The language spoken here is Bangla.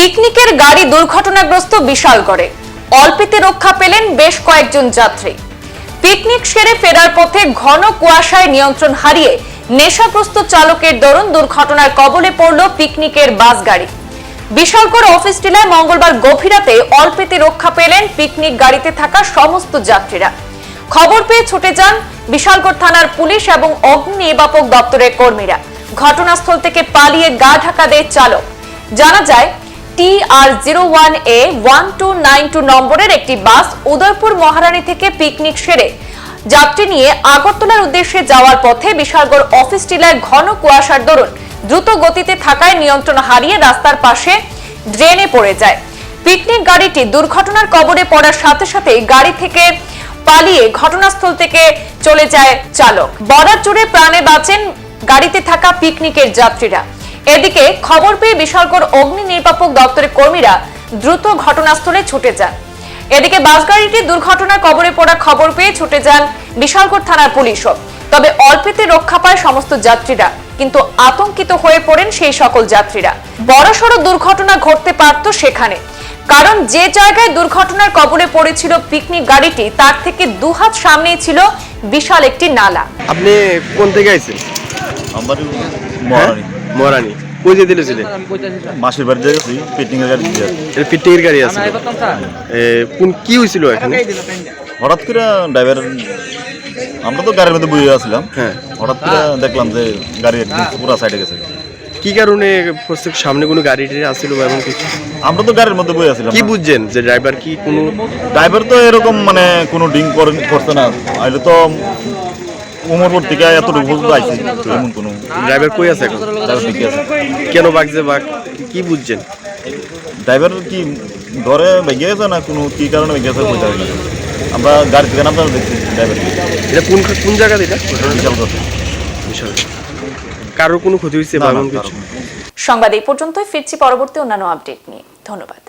পিকনিকের গাড়ি দুর্ঘটনাগ্রস্ত বিশালগড়ে। অল্পেতে রক্ষা পেলেন বেশ কয়েকজন যাত্রী। পিকনিক সেরে ফেরার পথে ঘন কুয়াশায় নিয়ন্ত্রণ হারিয়ে নেশাগ্রস্ত চালকের দরুন দুর্ঘটনার কবলে পড়ল পিকনিকের বাস গাড়ি বিশালগড় অফিস টিলায় মঙ্গলবার গভীরাতে অল্পেতে রক্ষা পেলেন পিকনিক গাড়িতে থাকা সমস্ত যাত্রীরা। খবর পেয়ে ছুটে যান বিশালগড় থানার পুলিশ এবং অগ্নি নির্বাপক দপ্তরের কর্মীরা। ঘটনাস্থল থেকে পালিয়ে গা ঢাকা দেয় চালক। জানা যায় T R zero one A one two nine two নম্বরের একটি বাস উদয়পুর মহারানী থেকে পিকনিক সেরে যাত্রী নিয়ে আগরতলার উদ্দেশ্যে যাওয়ার পথে বিশালগড় অফিস টিলায় ঘন কুয়াশার দরুন দ্রুত গতিতে থাকায় নিয়ন্ত্রণ হারিয়ে রাস্তার পাশে ড্রেনে পড়ে যায়। পিকনিক গাড়িটি দুর্ঘটনার কবলে পড়ার সাথে সাথে গাড়ি থেকে পালিয়ে ঘটনাস্থল থেকে চলে যায় চালক। বর্ডার জুড়ে প্রাণে বাঁচেন গাড়িতে থাকা পিকনিকের যাত্রীরা। এদিকে খবর পেয়ে বিশালগড় অগ্নি নির্বাপক দপ্তরের কর্মীরা দ্রুত ঘটনাস্থলে ছুটে যান। এদিকে বাস গাড়িটি দুর্ঘটনার কবরে পড়া খবর পেয়ে ছুটে যান বিশালগড় থানার পুলিশও। তবে অল্পেতে রক্ষা পায় সমস্ত যাত্রীরা কিন্তু আতঙ্কিত হয়ে পড়েন সেই সকল যাত্রীরা। বড়সড় দুর্ঘটনা ঘটতে পারত সেখানে। কারণ যে জায়গায় দুর্ঘটনার কবলে পড়েছিল পিকনিক গাড়িটি তার থেকে দুহাত সামনেই ছিল বিশাল একটি নালা। আপনি কোন থেকে আইছেন? মহারানী কই যেতে দিয়েছিলেন মাসির বাড়িতে গেছি পিকনিকের গাড়ি দিয়ে এটা পিটিংয়ের গাড়ি আছে। এ, কোন কি হয়েছিল এখানে? হঠাৎ করে ড্রাইভার আমরা তো গাড়ির মধ্যে বসে আসছিলাম হ্যাঁ। হঠাৎ করে দেখলাম যে গাড়ি একদম পুরো সাইডে গেছে। কি কারণে? সামনে কোনো গাড়ি টাড়ি আসছিল বা এমন কিছু? আমরা তো গাড়ির মধ্যে বসে আসছিলাম কি বুঝছেন যে ড্রাইভার কি কোনো ড্রাইভার তো এরকম মানে কোনো ডিং করে করছে না। আইলে তো উমরপুর থেকে এতটুকু পর্যন্ত আইছি এমন কোনো ড্রাইভার কই আছে এখন? ড্রাইভার ঠিকই আছে। কেন বাগছে বা কি বুঝছেন? ড্রাইভার কি ধরে ভেঙে গেছে না কোনো কি কারণে ভেঙে গেছে বোঝা যায় আমরা গাড়ি থেকে নামতে দেখছি ড্রাইভার এটা কোন কোন জায়গা এটা? বিশাল বিশাল। কারোর কোনো ক্ষতি হয়েছে বা না, না, এমন কিছু? সংবাদ এই পর্যন্তই ফিরছি পরবর্তী অন্যান্য আপডেট নিয়ে। ধন্যবাদ।